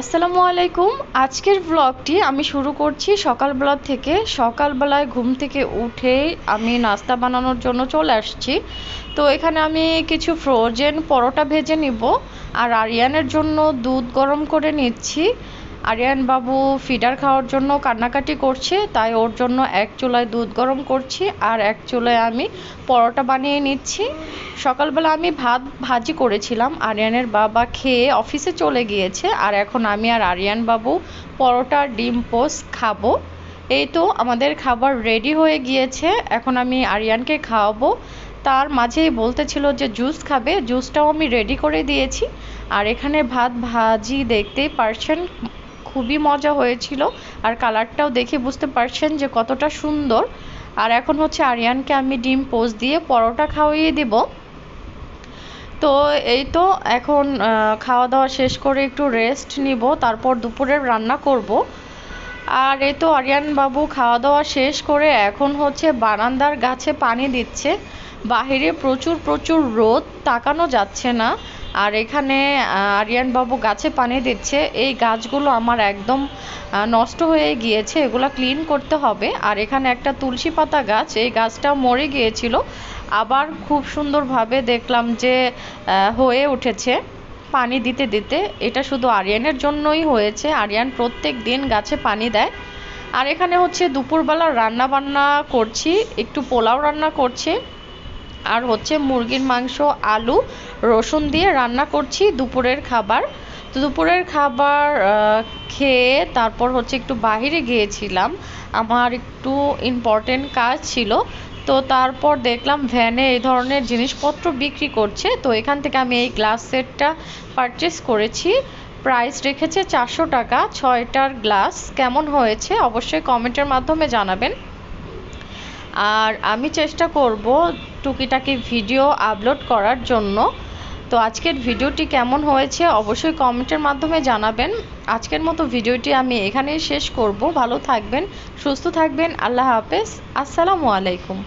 আসসালামু আলাইকুম। আজকের ব্লগটি আমি শুরু করছি সকালবেলা থেকে। সকালবেলায় ঘুম থেকে উঠে আমি নাস্তা বানানোর জন্য চলে আসছি। তো এখানে আমি কিছু ফ্রোজেন পরোটা ভেজে নিব। আর আরিয়ানের জন্য দুধ গরম করে নিচ্ছি। আরিয়ান বাবু ফিডার খাওয়ার জন্য কান্নাকাটি করছে, তাই ওর জন্য এক চুলায় দুধ গরম করছি আর এক চুলায় আমি পরোটা বানিয়ে নিচ্ছি। সকালবেলা আমি ভাত ভাজি করেছিলাম, আরিয়ানের বাবা খেয়ে অফিসে চলে গিয়েছে আর এখন আমি আর আরিয়ান বাবু পরোটা, ডিম পোস্ট খাব। এই তো আমাদের খাবার রেডি হয়ে গিয়েছে, এখন আমি আরিয়ানকে খাওয়াবো। তার মাঝেই বলতেছিল যে জুস খাবে জুসটাও আমি রেডি করে দিয়েছি। আর এখানে ভাত ভাজি দেখতেই পারছেন খুবই মজা হয়েছিল আর কালারটাও দেখে বুঝতে পারছেন যে কতটা সুন্দর। আর এখন হচ্ছে আরিয়ানকে আমি ডিম পোস্ট দিয়ে পরোটা খাওয়িয়ে দিব। তো এই তো এখন খাওয়া দাওয়া শেষ করে একটু রেস্ট নিব, তারপর দুপুরের রান্না করব। আর এই তো আরিয়ান বাবু খাওয়া দাওয়া শেষ করে এখন হচ্ছে বারান্দার গাছে পানি দিচ্ছে। বাহিরে প্রচুর প্রচুর রোদ, তাকানো যাচ্ছে না। আর এখানে আরিয়ান বাবু গাছে পানি দিচ্ছে। এই গাছগুলো আমার একদম নষ্ট হয়ে গিয়েছে, এগুলো ক্লিন করতে হবে। আর এখানে একটা তুলসী পাতা গাছ, এই গাছটা মরে গিয়েছিল। আবার খুব সুন্দরভাবে দেখলাম যে হয়ে উঠেছে পানি দিতে দিতে। এটা শুধু আরিয়ানের জন্যই হয়েছে। আরিয়ান প্রত্যেক দিন গাছে পানি দেয়। আর এখানে হচ্ছে দুপুরবেলা রান্না বান্না করছি, একটু পোলাও রান্না করছি। আর হচ্ছে মুরগির মাংস, আলু, রসুন দিয়ে রান্না করছি দুপুরের খাবার। তো দুপুরের খাবার খেয়ে তারপর হচ্ছে একটু বাহিরে গিয়েছিলাম। আমার একটু ইম্পর্টেন্ট কাজ ছিল। তো তারপর দেখলাম ভ্যানে এই ধরনের জিনিসপত্র বিক্রি করছে। তো এখান থেকে আমি এই গ্লাস সেটটা পারচেস করেছি। প্রাইস রেখেছে চারশো টাকা, ছয়টার গ্লাস কেমন হয়েছে অবশ্যই কমেন্টের মাধ্যমে জানাবেন। আর আমি চেষ্টা করব টুকিটাকি ভিডিও আপলোড করার জন্য। তো আজকের ভিডিওটি কেমন হয়েছে অবশ্যই কমেন্টের মাধ্যমে জানাবেন। আজকের মতো ভিডিওটি আমি এখানেই শেষ করব। ভালো থাকবেন, সুস্থ থাকবেন। আল্লাহ হাফেজ। আসসালামু আলাইকুম।